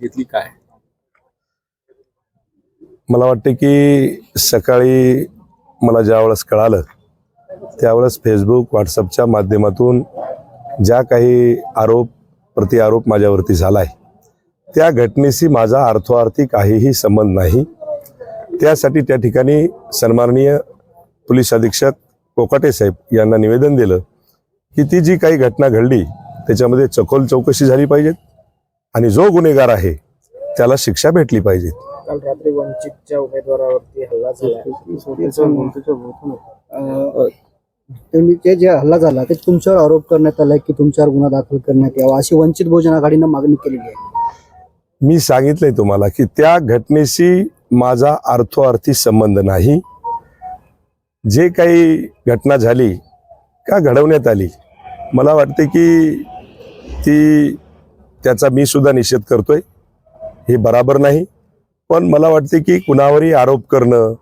घेतली काय? मला वाटते की सकाळी मला ज्यावेळेस कळालं त्यावेळेस फेसबुक व्हॉट्सअपच्या माध्यमातून ज्या काही आरोप प्रतिआरोप माझ्यावरती झाला आहे त्या घटनेशी माझा अर्थार्थी काहीही संबंध नाही. त्यासाठी त्या ठिकाणी सन्माननीय पोलीस अधीक्षक कोकाटे साहेब यांना निवेदन दिलं की ती जी काही घटना घडली त्याच्यामध्ये चकोल चौकशी झाली पाहिजे आणि जो गुन्हेगार आहे त्याला शिक्षा भेटली पाहिजे. काल रात्री वंचितच्या उमेदवारावरती हल्ला झाला. तुम्ही ते जे हल्ला झाला ते तुमच्यावर आरोप करण्यात आला की तुमच्यावर गुन्हा दाखल करण्यात यावा अशी वंचित बहुजन आघाडीनं मागणी केलेली आहे. मी सांगितलंय तुम्हाला की त्या घटनेशी माझा अर्थोअर्थी संबंध नाही. जे काही घटना झाली का घडवण्यात आली मला वाटते की ती त्याचा मी सुद्धा निषेध करतोय. हे बराबर नाही. पण मला वाटते की कुणावरही आरोप करणं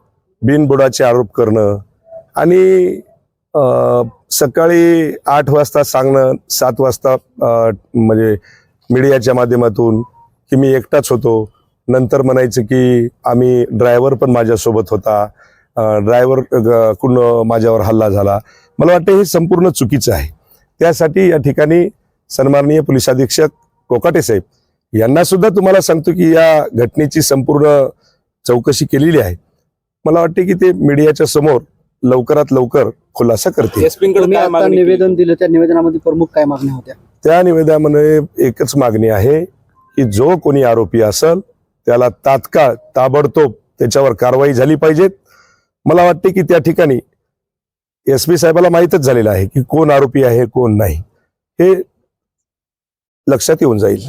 बिनबुडाचे आरोप करणं आणि सकाळी आठ वाजता सांगणं सात वाजता म्हणजे मीडियाच्या माध्यमातून की मी एकटाच होतो. नंतर म्हणायचं की आम्ही ड्रायव्हर पण माझ्यासोबत होता. ड्रायव्हर कुण माझ्यावर हल्ला झाला. मला वाटतं हे संपूर्ण चुकीचं आहे. त्यासाठी या ठिकाणी सन्माननीय पोलीस अधीक्षक कोकाटे साहेब यांना सुद्धा तुम्हाला सांगतो की या घटनेची संपूर्ण चौकशी केलेली आहे. मला वाटते की ते मीडियाच्या समोर लवकरात लवकर खुलासा केली? निवेदन दिलं त्या निवेदनामध्ये प्रमुख काय मागण्या होत्या? त्या निवेदनामध्ये एकच मागणी आहे की जो कोणी आरोपी असेल त्याला तात्काळ ताबडतोब त्याच्यावर कारवाई झाली पाहिजे मला वाटते की त्या ठिकाणी एस पी साहेबाला माहीतच झालेलं आहे की कोण आरोपी आहे कोण नाही. हे लक्षात येऊन जाईल.